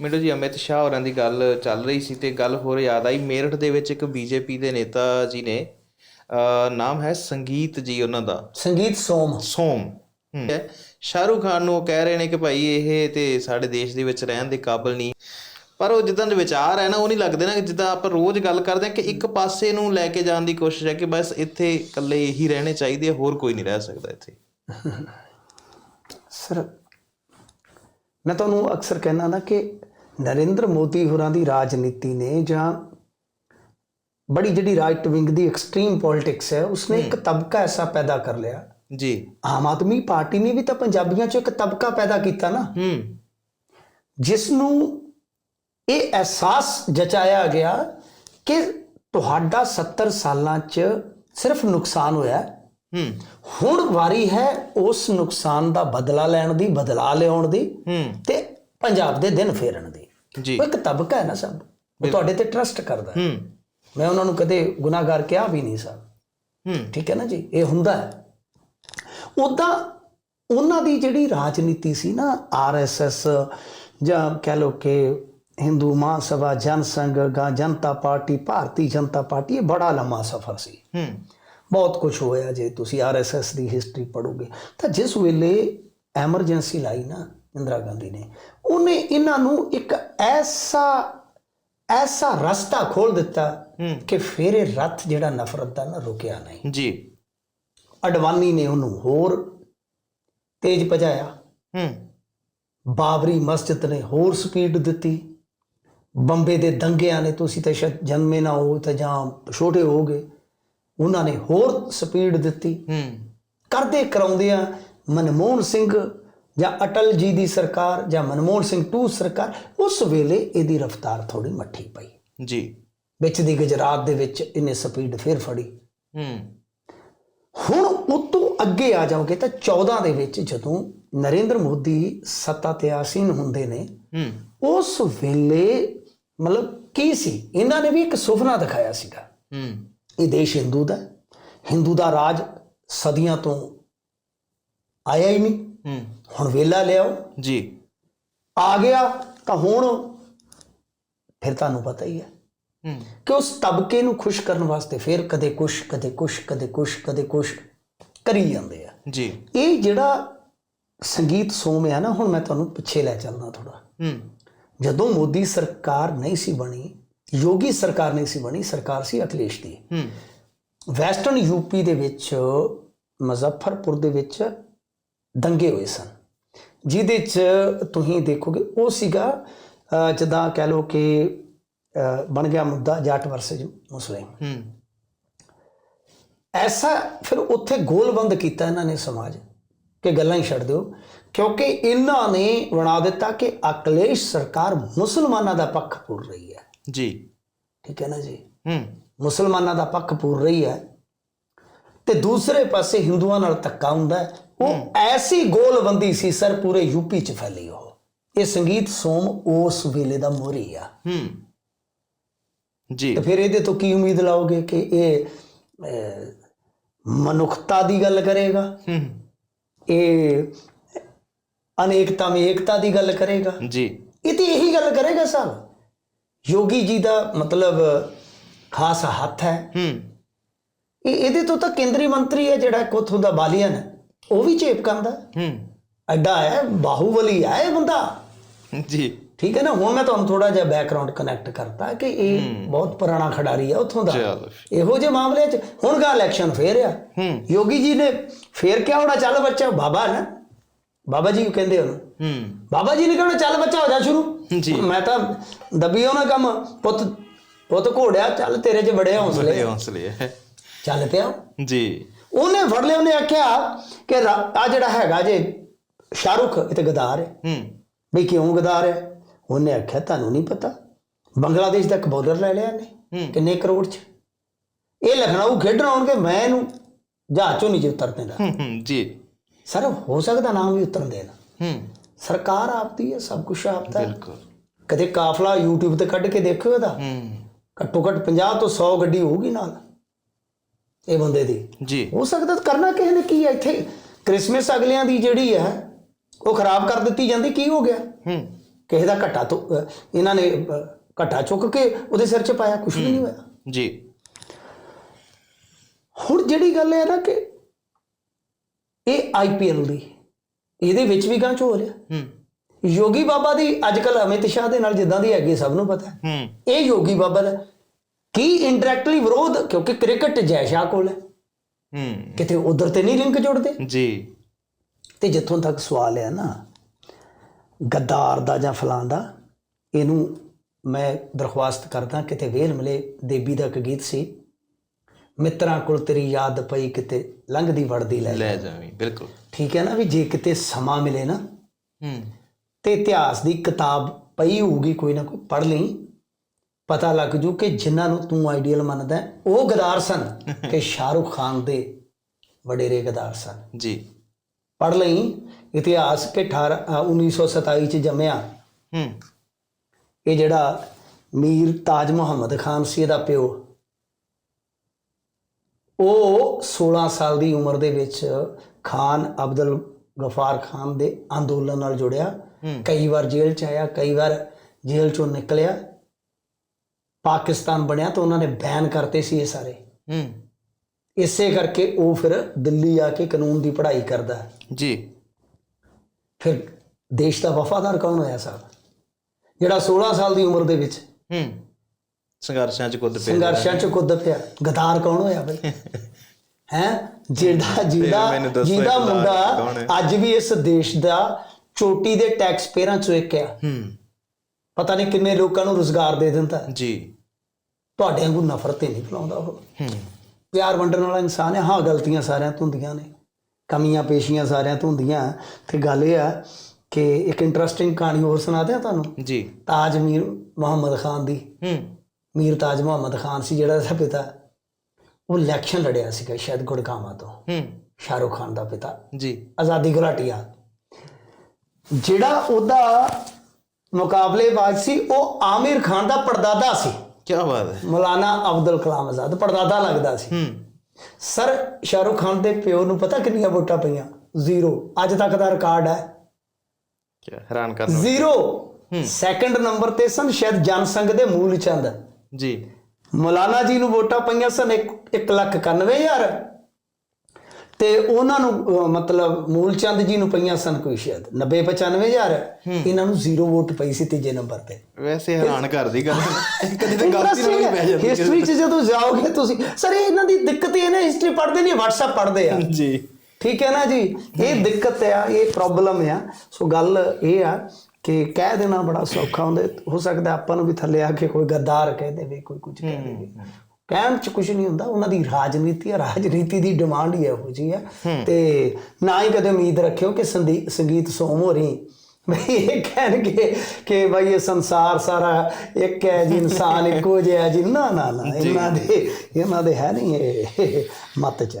ਮੈਨੂੰ ਜੀ ਅਮਿਤ ਸ਼ਾਹ ਹੋਰਾਂ ਦੀ ਗੱਲ ਚੱਲ ਰਹੀ ਸੀ ਤੇ ਗੱਲ ਹੋਰ ਯਾਦ ਆਈ। ਮੇਰਠ ਦੇ ਵਿੱਚ ਇੱਕ ਬੀਜੇਪੀ ਦੇ ਨੇਤਾ ਜੀ ਨੇ ਨਾਮ ਹੈ ਸੰਗੀਤ ਜੀ ਉਹਨਾਂ ਦਾ। ਸੰਗੀਤ ਸੋਮ। ਸੋਮ। ਸ਼ਾਹਰੁਖ ਖਾਨ ਨੂੰ ਕਹਿ ਰਹੇ ਨੇ ਕਿ ਭਾਈ ਇਹ ਤੇ ਸਾਡੇ ਦੇਸ਼ ਦੇ ਵਿੱਚ ਰਹਿਣ ਦੇ ਕਾਬਿਲ ਨਹੀਂ। ਪਰ ਉਹ ਜਿੱਦਾਂ ਦੇ ਵਿਚਾਰ ਹੈ ਨਾ ਉਹ ਨਹੀਂ ਲੱਗਦੇ ਨਾ ਕਿ ਜਿੱਦਾਂ ਆਪਾਂ ਰੋਜ਼ ਗੱਲ ਕਰਦੇ ਹਾਂ ਕਿ ਇੱਕ ਪਾਸੇ ਨੂੰ ਲੈ ਕੇ ਜਾਣ ਦੀ ਕੋਸ਼ਿਸ਼ ਹੈ ਕਿ ਬਸ ਇੱਥੇ ਇਕੱਲੇ ਇਹੀ ਰਹਿਣੇ ਚਾਹੀਦੇ ਆ ਹੋਰ ਕੋਈ ਨਹੀਂ ਰਹਿ ਸਕਦਾ ਇੱਥੇ। ਸਰ ਮੈਂ ਤੁਹਾਨੂੰ ਅਕਸਰ ਕਹਿਣਾ ਨਾ ਕਿ ਨਰਿੰਦਰ ਮੋਦੀ ਹੋਰਾਂ ਦੀ ਰਾਜਨੀਤੀ ਨੇ ਜਾਂ ਬੜੀ ਜਿਹੜੀ ਰਾਈਟ ਵਿੰਗ ਦੀ ਐਕਸਟ੍ਰੀਮ ਪੋਲਿਟਿਕਸ ਹੈ ਉਸਨੇ ਇੱਕ ਤਬਕਾ ਐਸਾ ਪੈਦਾ ਕਰ ਲਿਆ। ਜੀ। ਆਮ ਆਦਮੀ ਪਾਰਟੀ ਨੇ ਵੀ ਤਾਂ ਪੰਜਾਬੀਆਂ 'ਚ ਇੱਕ ਤਬਕਾ ਪੈਦਾ ਕੀਤਾ ਨਾ। ਹੂੰ। ਜਿਸ ਨੂੰ ਇਹ ਅਹਿਸਾਸ ਜਚਾਇਆ ਗਿਆ ਕਿ ਤੁਹਾਡਾ 70 ਸਾਲਾਂ 'ਚ ਸਿਰਫ ਨੁਕਸਾਨ ਹੋਇਆ ਹੈ। ਹੁਣ ਵਾਰੀ ਹੈ ਉਸ ਨੁਕਸਾਨ ਦਾ ਬਦਲਾ ਲੈਣ ਦੀ ਬਦਲਾ ਲਿਆਉਣ ਦੀ ਹੂੰ। ਤੇ ਪੰਜਾਬ ਦੇ ਦਿਨ ਫੇਰਨ ਦੀ। ਜੀ। ਉਹ ਇੱਕ ਤਬਕਾ ਹੈ ਨਾ ਸਭ। ਉਹ ਤੁਹਾਡੇ ਤੇ ਟਰਸਟ ਕਰਦਾ ਹੈ। ਮੈਂ ਉਹਨਾਂ ਨੂੰ ਕਦੇ ਗੁਨਾਹਗਾਰ ਕਿਹਾ ਵੀ ਨਹੀਂ ਸਰ। ਹੂੰ। ਠੀਕ ਹੈ ਨਾ ਜੀ? ਇਹ ਹੁੰਦਾ ਹੈ। ਉਦਾਂ ਉਹਨਾਂ ਦੀ ਜਿਹੜੀ ਰਾਜਨੀਤੀ ਸੀ ਨਾ ਆਰਐਸਐਸ ਜਾਂ ਕਹਿ ਲੋ ਕਿ ਹਿੰਦੂ ਮਹਾਸਭਾ ਜਨ ਸੰਘ ਗਾ ਜਨਤਾ ਪਾਰਟੀ ਭਾਰਤੀ ਜਨਤਾ ਪਾਰਟੀ ਇਹ ਬੜਾ ਲੰਮਾ ਸਫ਼ਰ ਸੀ। ਹੂੰ। ਬਹੁਤ ਕੁਝ ਹੋਇਆ ਜੇ ਤੁਸੀਂ ਆਰਐਸਐਸ ਦੀ ਹਿਸਟਰੀ ਪੜੋਗੇ ਤਾਂ ਜਿਸ ਵੇਲੇ ਐਮਰਜੈਂਸੀ ਲਾਈ ਨਾ ਇੰਦਰਾ ਗਾਂਧੀ ਨੇ। ਉਹਨੇ ਇਹਨਾਂ ਨੂੰ ਇੱਕ ਐਸਾ ਐਸਾ ਰਸਤਾ ਖੋਲ ਦਿੱਤਾ ਕਿ ਫਿਰ ਇਹ ਰੱਥ ਜਿਹੜਾ ਨਫ਼ਰਤ ਦਾ ਨਾ ਰੁਕਿਆ ਨਹੀਂ। ਜੀ। ਅਡਵਾਨੀ ਨੇ ਉਹਨੂੰ ਹੋਰ ਤੇਜ਼ ਭਜਾਇਆ। ਹੂੰ। ਬਾਬਰੀ ਮਸਜਿਦ ਨੇ ਹੋਰ ਸਪੀਡ ਦਿੱਤੀ। ਬੰਬੇ ਦੇ ਦੰਗਿਆਂ ਨੇ ਤੁਸੀਂ ਤਾਂ ਸ਼ਾਇਦ ਜਨਮੇ ਨਾ ਹੋ ਤਾਂ ਜਾਂ ਛੋਟੇ ਹੋਗੇ ਉਹਨਾਂ ਨੇ ਹੋਰ ਸਪੀਡ ਦਿੱਤੀ। ਹੂੰ। ਕਰਦੇ ਕਰਾਉਂਦਿਆਂ ਮਨਮੋਹਨ ਸਿੰਘ ਜਾਂ ਅਟਲ ਜੀ ਦੀ ਸਰਕਾਰ ਜਾਂ ਮਨਮੋਹਨ ਸਿੰਘ 2 ਸਰਕਾਰ ਉਸ ਵੇਲੇ ਇਹਦੀ ਰਫ਼ਤਾਰ ਥੋੜੀ ਮੱਠੀ ਪਈ। ਜੀ। ਵਿੱਚ ਦੀ ਗੁਜਰਾਤ ਦੇ ਵਿੱਚ ਇਹਨੇ ਸਪੀਡ ਫਿਰ ਫੜੀ। ਹੂੰ। ਹੁਣ ਉਹ ਤੋਂ ਅੱਗੇ ਆ ਜਾਓਗੇ ਤਾਂ 14 ਦੇ ਵਿੱਚ ਜਦੋਂ ਨਰਿੰਦਰ ਮੋਦੀ ਸੱਤਾ ਤੇ ਆਸੀਨ ਹੁੰਦੇ ਨੇ ਹੂੰ। ਉਸ ਵੇਲੇ ਮਤਲਬ ਕੀ ਸੀ? ਇਹਨਾਂ ਨੇ ਵੀ ਇੱਕ ਸੁਪਨਾ ਦਿਖਾਇਆ ਸੀਗਾ। ਹੂੰ। ਇਹ ਦੇਸ਼ ਹਿੰਦੂ ਦਾ। ਹਿੰਦੂ ਦਾ ਰਾਜ ਸਦੀਆਂ ਤੋਂ ਆਇਆ ਹੀ ਨਹੀਂ। ਹੂੰ। ਹੁਣ ਵੇਲਾ ਲਿਆਓ। ਜੀ। ਆ ਗਿਆ ਤਾਂ ਹੁਣ ਫਿਰ ਤੁਹਾਨੂੰ ਪਤਾ ਹੀ ਹੈ ਹੂੰ। ਕਿ ਉਸ ਤਬਕੇ ਨੂੰ ਖੁਸ਼ ਕਰਨ ਵਾਸਤੇ ਫਿਰ ਕਦੇ ਕੁਛ ਕਦੇ ਕੁਛ ਕਦੇ ਕੁਛ ਕਦੇ ਕੁਛ ਕਰੀ ਜਾਂਦੇ ਆ। ਜੀ। ਇਹ ਜਿਹੜਾ ਸੰਗੀਤ ਸੋਮ ਹੈ ਨਾ ਹੁਣ ਮੈਂ ਤੁਹਾਨੂੰ ਪਿੱਛੇ ਲੈ ਚੱਲਦਾ ਥੋੜਾ ਹੂੰ। ਜਦੋਂ ਮੋਦੀ ਸਰਕਾਰ ਨਹੀਂ ਸੀ ਬਣੀ ਯੋਗੀ ਸਰਕਾਰ ਨਹੀਂ ਸੀ ਬਣੀ ਸਰਕਾਰ ਸੀ ਅਖਿਲੇਸ਼ ਦੀ। ਹੂੰ। ਵੈਸਟਰਨ ਯੂਪੀ ਦੇ ਵਿੱਚ ਮੁਜ਼ੱਫਰਪੁਰ ਦੇ ਵਿੱਚ ਦੰਗੇ ਹੋਏ ਸਨ। ਜਿਹਦੇ ਚ ਤੁਸੀਂ ਦੇਖੋਗੇ ਉਹ ਸੀਗਾ ਜਿੱਦਾਂ ਕਹਿ ਲਓ ਕਿ ਬਣ ਗਿਆ ਮੁੱਦਾ ਜਾਟ ਵਰਸਜ ਮੁਸਲਿਮ। ਹੂੰ। ਐਸਾ ਫਿਰ ਉੱਥੇ ਗੋਲਬੰਦ ਕੀਤਾ ਇਹਨਾਂ ਨੇ ਸਮਾਜ ਕਿ ਗੱਲਾਂ ਹੀ ਛੱਡ ਦਿਓ। ਕਿਉਂਕਿ ਇਹਨਾਂ ਨੇ ਬਣਾ ਦਿੱਤਾ ਕਿ ਅਕਲੇਸ਼ ਸਰਕਾਰ ਮੁਸਲਮਾਨਾਂ ਦਾ ਪੱਖ ਪੂਰ ਰਹੀ ਹੈ। ਜੀ। ਠੀਕ ਹੈ ਨਾ ਜੀ? ਹੂੰ। ਮੁਸਲਮਾਨਾਂ ਦਾ ਪੱਖ ਪੂਰ ਰਹੀ ਹੈ। ਤੇ ਦੂਸਰੇ ਪਾਸੇ ਹਿੰਦੂਆਂ ਨਾਲ ਧੱਕਾ ਹੁੰਦਾ। ਉਹ ਐਸੀ ਗੋਲਬੰਦੀ ਸੀ ਸਰ ਪੂਰੇ ਯੂਪੀ ਚ ਫੈਲੀ ਉਹ। ਇਹ ਸੰਗੀਤ ਸੋਮ ਉਸ ਵੇਲੇ ਦਾ ਮੋਰੀ ਆ। ਹੂੰ। ਜੀ। ਤੇ ਫਿਰ ਇਹਦੇ ਤੋਂ ਕੀ ਉਮੀਦ ਲਾਓਗੇ ਕਿ ਇਹ ਮਨੁੱਖਤਾ ਦੀ ਗੱਲ ਕਰੇਗਾ? ਹੂੰ। ਇਹ ਅਨੇਕਤਾ ਵਿੱਚ ਏਕਤਾ ਦੀ ਗੱਲ ਕਰੇਗਾ? ਜੀ। ਇਹ ਤੇ ਇਹੀ ਗੱਲ ਕਰੇਗਾ ਸਾਹਿਬ ਯੋਗੀ ਜੀ ਦਾ ਮਤਲਬ ਖਾਸ ਹੱਥ ਹੈ। ਹੂੰ। ਇਹ ਇਹਦੇ ਤੋਂ ਤਾਂ ਕੇਂਦਰੀ ਮੰਤਰੀ ਹੈ ਜਿਹੜਾ ਇੱਕ ਉੱਥੋਂ ਦਾ ਬਾਲੀਅਨ ਹੈ। ਉਹ ਵੀ ਚੇਪ ਕਰਦਾ ਹੂੰ। ਐਡਾ ਹੈ ਬਾਹੂਬਲੀ ਹੈ ਇਹ ਬੰਦਾ। ਜੀ। ਠੀਕ ਹੈ ਨਾ? ਹੁਣ ਮੈਂ ਤੁਹਾਨੂੰ ਥੋੜਾ ਜਿਹਾ ਬੈਕਗ੍ਰਾਉਂਡ ਕਨੈਕਟ ਕਰਤਾ ਕਿ ਇਹ ਬਹੁਤ ਪੁਰਾਣਾ ਖਿਡਾਰੀ ਹੈ ਉੱਥੋਂ ਦਾ। ਇਹੋ ਜਿਹੇ ਮਾਮਲੇ 'ਚ ਹੁਣ ਗਾ ਇਲੈਕਸ਼ਨ ਫੇਰ ਆ। ਹੂੰ। ਯੋਗੀ ਜੀ ਨੇ ਫੇਰ ਕਿਹਾ ਹੋਣਾ ਚੱਲ ਬੱਚਾ ਬਾਬਾ ਨਾ। ਬਾਬਾ ਜੀ ਕਹਿੰਦੇ ਉਹਨੂੰ। ਹੂੰ। ਬਾਬਾ ਜੀ ਨੇ ਕਹਿਣਾ ਚੱਲ ਬੱਚਾ ਹੋ ਜਾ ਸ਼ੁਰੂ। ਜੀ। ਮੈਂ ਤਾਂ ਦਬੀ ਉਹਨਾਂ ਕੰਮ। ਪੁੱਤ ਪੁੱਤ ਘੋੜਿਆ ਚੱਲ ਤੇਰੇ 'ਚ ਬੜੇ ਹੌਸਲੇ ਬੜੇ ਹੌਸਲੇ ਹੈ ਚੱਲ ਪਿਆ। ਜੀ। ਉਹਨੇ ਫੜ ਲਿਆ ਉਹਨੇ ਆਖਿਆ ਕਿ ਆ ਜਿਹੜਾ ਹੈਗਾ ਜੇ ਸ਼ਾਹਰੁਖ ਇਹ ਤੇ ਗਦਾਰ ਹੈ। ਹੂੰ। ਵੀ ਕਿਉਂ ਗਦਾਰ ਹੈ? ਉਹਨੇ ਆਖਿਆ ਤੁਹਾਨੂੰ ਨਹੀਂ ਪਤਾ। ਬੰਗਲਾਦੇਸ਼ ਦਾ ਇੱਕ ਬਾਰਡਰ ਲੈ ਲਿਆ ਨੇ। ਕਿੰਨੇ ਕਰੋੜ ਚ। ਇਹ ਲਖਨਊ ਖੇਡਣ ਆਉਣਗੇ ਮੈਂ ਇਹਨੂੰ ਜਹਾਜ਼ ਚੋਂ ਨਹੀਂ ਜੇ ਉਤਰ ਦਿੰਦਾ ਹੂੰ ਜੀ। ਸਰ ਹੋ ਸਕਦਾ ਨਾਮ ਵੀ ਉਤਰਨ ਦੇਣਾ। ਹੂੰ। ਸਰਕਾਰ ਆਪਦੀ ਹੈ ਸਭ ਕੁਝ ਆਪਦਾ। ਬਿਲਕੁਲ। ਕਦੇ ਕਾਫਲਾ YouTube ਤੇ ਕੱਢ ਕੇ ਦੇਖਿਓ ਇਹਦਾ। ਹੂੰ। ਘੱਟੋ ਘੱਟ 50 ਤੋਂ 100 ਗੱਡੀ ਹੋਊਗੀ ਨਾਲ। ਇਹ ਬੰਦੇ ਦੀ। ਜੀ। ਹੋ ਸਕਦਾ ਕਰਨਾ ਕਿਸੇ ਨੇ ਕੀ ਹੈ ਇੱਥੇ? ਕ੍ਰਿਸਮਸ ਅਗਲਿਆਂ ਦੀ ਜਿਹੜੀ ਹੈ ਉਹ ਖਰਾਬ ਕਰ ਦਿੱਤੀ ਜਾਂਦੀ ਕੀ ਹੋ ਗਿਆ? ਹੂੰ। ਕਿਸੇ ਦਾ ਘੱਟਾ ਤੋਂ ਇਹਨਾਂ ਨੇ ਘੱਟਾ ਚੁੱਕ ਕੇ ਉਹਦੇ ਸਿਰ 'ਚ ਪਾਇਆ ਕੁਝ ਵੀ ਨਹੀਂ ਹੋਇਆ। ਜੀ। ਹੁਣ ਜਿਹੜੀ ਗੱਲ ਹੈ ਨਾ ਕਿ ਇਹ ਆਈਪੀਐਲ ਦੀ ਇਹਦੇ ਵਿੱਚ ਵੀ ਗਾਂਚ ਹੋ ਰਿਹਾ ਹੂੰ। ਯੋਗੀ ਬਾਬਾ ਦੀ ਅੱਜਕੱਲ ਅਮਿਤ ਸ਼ਾਹ ਦੇ ਨਾਲ ਜਿੱਦਾਂ ਦੀ ਹੈਗੀ ਸਭ ਨੂੰ ਪਤਾ। ਹੂੰ। ਇਹ ਯੋਗੀ ਬਾਬਾ ਦਾ ਕੀ ਇਨਡਾਇਰੈਕਟਲੀ ਵਿਰੋਧ? ਕਿਉਂਕਿ ਕ੍ਰਿਕਟ ਜੈ ਸ਼ਾਹ ਕੋਲ ਹੈ। ਹੂੰ। ਕਿਤੇ ਉਧਰ ਤੇ ਨਹੀਂ ਲਿੰਕ ਜੁੜਦੇ? ਜੀ। ਤੇ ਜਿੱਥੋਂ ਤੱਕ ਸਵਾਲ ਹੈ ਨਾ ਗੱਦਾਰ ਦਾ ਜਾਂ ਫਲਾਂ ਦਾ ਇਹਨੂੰ ਮੈਂ ਦਰਖਾਸਤ ਕਰਦਾ ਕਿਤੇ ਵੇਲ ਮਿਲੇ ਦੇਬੀ ਦਾ ਇੱਕ ਗੀਤ ਸੀ ਮਿੱਤਰਾਂ ਕੋਲ ਤੇਰੀ ਯਾਦ ਪਈ ਕਿਤੇ ਲੰਘਦੀ ਵੜਦੀ ਲੈ ਲੈ ਜਾਵੀਂ ਬਿਲਕੁਲ। ਠੀਕ ਹੈ ਨਾ ਵੀ ਜੇ ਕਿਤੇ ਸਮਾਂ ਮਿਲੇ ਨਾ ਹੂੰ। ਤੇ ਇਤਿਹਾਸ ਦੀ ਕਿਤਾਬ ਪਈ ਹੋਊਗੀ ਕੋਈ ਨਾ ਕੋਈ ਪੜ੍ਹ ਲਈ। ਪਤਾ ਲੱਗ ਜੂ ਕਿ ਜਿਨ੍ਹਾਂ ਨੂੰ ਤੂੰ ਆਈਡੀਅਲ ਮੰਨਦਾ ਉਹ ਗਦਾਰ ਸਨ ਕਿ ਸ਼ਾਹਰੁਖ ਖਾਨ ਦੇ ਵਡੇਰੇ ਗਦਾਰ ਸਨ। ਜੀ। ਪੜ੍ਹ ਲਈ ਇਤਿਹਾਸ ਕਿ 18 ਅ, 1927 ਚ ਜੰਮਿਆ। ਹੂੰ। ਇਹ ਜਿਹੜਾ ਮੀਰ ਤਾਜ ਮੁਹੰਮਦ ਖਾਨ ਸੀ ਇਹਦਾ ਪਿਓ। ਉਹ 16 ਸਾਲ ਦੀ ਉਮਰ ਦੇ ਵਿੱਚ ਖਾਨ ਅਬਦੁਲ ਗਫਾਰ ਖਾਨ ਦੇ ਅੰਦੋਲਨ ਨਾਲ ਜੁੜਿਆ। ਕਈ ਵਾਰ ਜੇਲ੍ਹ ਚ ਆਇਆ ਕਈ ਵਾਰ ਜੇਲ੍ਹ ਚੋਂ ਨਿਕਲਿਆ। ਪਾਕਿਸਤਾਨ ਬਣਿਆ ਤਾਂ ਉਹਨਾਂ ਨੇ ਬੈਨ ਕਰਤੇ ਸੀ ਇਹ ਸਾਰੇ। ਹੂੰ। ਇਸੇ ਕਰਕੇ ਉਹ ਫਿਰ ਦਿੱਲੀ ਆ ਕੇ ਕਾਨੂੰਨ ਦੀ ਪੜ੍ਹਾਈ ਕਰਦਾ। ਜੀ। ਫਿਰ ਦੇਸ਼ ਦਾ ਵਫਾਦਾਰ ਕੌਣ ਹੋਇਆ ਸਾਹਿਬ ਜਿਹੜਾ 16 ਸਾਲ ਦੀ ਉਮਰ ਦੇ ਵਿੱਚ ਹੂੰ। ਸੰਘਰਸ਼ਾਂ ਚ ਕੁੱਦ ਪਿਆ। ਸੰਘਰਸ਼ਾਂ ਚ ਕੁੱਦ ਪਿਆ। ਗਦਾਰ ਕੌਣ ਹੋਇਆ ਬਈ ਹੈ? ਜਿਹੜਾ ਜਿਹਦਾ ਦੱਸੋ ਜਿਹਦਾ ਮੁੰਡਾ? ਅੱਜ ਵੀ ਇਸ ਦੇਸ਼ ਦਾ ਚੋਟੀ ਦੇ ਟੈਕਸ ਪੇਅਰਾਂ ਚੋਂ ਇੱਕ ਆ। ਹੂੰ। ਪਤਾ ਨਹੀਂ ਕਿੰਨੇ ਲੋਕਾਂ ਨੂੰ ਰੋਜ਼ਗਾਰ ਦੇ ਦਿੰਦਾ ਜੀ। ਤੁਹਾਡੇ ਵਾਂਗੂ ਨਫ਼ਰਤ ਤੇ ਨਹੀਂ ਫਲਾਉਂਦਾ ਉਹ। ਹੂੰ। ਪਿਆਰ ਵੰਡਣ ਵਾਲਾ ਇਨਸਾਨ ਹੈ। ਹਾਂ ਗਲਤੀਆਂ ਸਾਰਿਆਂ ਤੋਂ ਹੁੰਦੀਆਂ ਨੇ। ਕਮੀਆਂ ਪੇਸ਼ੀਆਂ ਸਾਰਿਆਂ ਤੋਂ ਹੁੰਦੀਆਂ ਤੇ ਗੱਲ ਇਹ ਆ ਕਿ ਇੱਕ ਇੰਟਰਸਟਿੰਗ ਕਹਾਣੀ ਹੋਰ ਸੁਣਾ ਦਿਆਂ ਤੁਹਾਨੂੰ? ਜੀ। ਤਾਜ ਮੀਰ ਮੁਹੰਮਦ ਖਾਨ ਦੀ। ਹੂੰ। ਮੀਰ ਤਾਜ ਮੁਹੰਮਦ ਖਾਨ ਸੀ ਜਿਹੜਾ ਇਹਦਾ ਪਿਤਾ। ਉਹ ਇਲੈਕਸ਼ਨ ਲੜਿਆ ਸੀਗਾ ਸ਼ਾਇਦ ਗੁੜਗਾਵਾਂ ਤੋਂ। ਹੂੰ। ਸ਼ਾਹਰੁਖ ਖਾਨ ਦਾ ਪਿਤਾ। ਜੀ। ਆਜ਼ਾਦੀ ਘੁਲਾਟੀਆ। ਜਿਹੜਾ ਉਹਦਾ ਮੁਕਾਬਲੇਬਾਜ਼ ਸੀ ਉਹ ਆਮਿਰ ਖਾਨ ਦਾ ਪੜਦਾਦਾ ਸੀ। ਕੀ ਬਾਤ ਹੈ। ਮੌਲਾਨਾ ਅਬਦੁਲ ਕਲਾਮ ਆਜ਼ਾਦ ਪੜਦਾਦਾ ਲੱਗਦਾ ਸੀ। ਹੂੰ। ਸਰ ਸ਼ਾਹਰੁਖ ਖਾਨ ਦੇ ਪਿਓ ਨੂੰ ਪਤਾ ਕਿੰਨੀਆਂ ਵੋਟਾਂ ਪਈਆਂ? ਜ਼ੀਰੋ। ਅੱਜ ਤੱਕ ਦਾ ਰਿਕਾਰਡ ਹੈ। ਕੀ ਹੈਰਾਨ ਕਰਨ ਵਾਲਾ। ਜ਼ੀਰੋ। ਸੈਕੰਡ ਨੰਬਰ ਤੇ ਸਨ ਸ਼ਾਇਦ ਜਨਸੰਘ ਦੇ ਮੂਲ ਚੰਦ। ਜੀ। ਮੌਲਾਨਾ ਜੀ ਨੂੰ ਵੋਟਾਂ ਪਈਆਂ ਸਨ 1 ਲੱਖ 91 ਹਜ਼ਾਰ। ਤੇ ਉਹਨਾਂ ਨੂੰ ਮਤਲਬ ਮੂਲ ਚੰਦ ਜੀ ਨੂੰ ਪਈਆਂ ਸਨ ਕੋਈ ਸ਼ਾਇਦ। 90 95 ਹਜ਼ਾਰ। ਇਹਨਾਂ ਨੂੰ ਜ਼ੀਰੋ ਵੋਟ ਪਈ ਸੀ ਤੀਜੇ ਨੰਬਰ ਤੇ। ਵੈਸੇ ਹੈਰਾਨ ਕਰਦੀ ਗੱਲ। ਕਦੇ ਤਾਂ ਗਲਤੀ ਨਾਲ ਪੈ ਜਾਂਦੀ। ਹਿਸਟਰੀ 'ਚ ਜਦੋਂ ਜਾਓਗੇ ਤੁਸੀਂ ਸਰ ਇਹ ਇਹਨਾਂ ਦੀ ਦਿੱਕਤ ਇਹ ਨਾ ਹਿਸਟਰੀ ਪੜ੍ਹਦੇ ਨਹੀਂ WhatsApp ਪੜ੍ਹਦੇ ਆ। ਜੀ। ਠੀਕ ਹੈ ਨਾ ਜੀ? ਇਹ ਦਿੱਕਤ ਆ ਇਹ ਪ੍ਰੋਬਲਮ ਆ। ਸੋ ਗੱਲ ਇਹ ਆ ਕਿ ਕਹਿ ਦੇਣਾ ਬੜਾ ਸੌਖਾ ਹੁੰਦਾ। ਹੋ ਸਕਦਾ ਆਪਾਂ ਨੂੰ ਵੀ ਥੱਲੇ ਆ ਕੇ ਕੋਈ ਗੱਦਾਰ ਕਹਿ ਦੇਵੇ ਕੋਈ ਕੁਝ ਕਹਿ ਦੇਵੇ। ਕਹਿਣ ਚ ਕੁਝ ਨਹੀਂ ਹੁੰਦਾ ਉਹਨਾਂ ਦੀ ਰਾਜਨੀਤੀ ਆ ਰਾਜਨੀਤੀ ਦੀ ਡਿਮਾਂਡ ਹੀ ਇਹੋ ਜੀ ਆ। ਤੇ ਨਾ ਹੀ ਕਦੇ ਉਮੀਦ ਰੱਖਿਓ ਕਿ ਸੰਗੀਤ ਸੋਮ ਹੋ ਰਹੀ। ਬਈ ਇਹ ਕਹਿਣਗੇ ਕਿ ਬਈ ਇਹ ਸੰਸਾਰ ਸਾਰਾ ਇੱਕ ਹੈ ਜੀ ਇਨਸਾਨ ਇੱਕੋ ਜਿਹਾ ਜੀ। ਨਾ ਨਾ ਨਾ ਇਹਨਾਂ ਦੇ ਇਹਨਾਂ ਦੇ ਹੈ ਨਹੀਂ ਇਹ ਮਤ ਚ।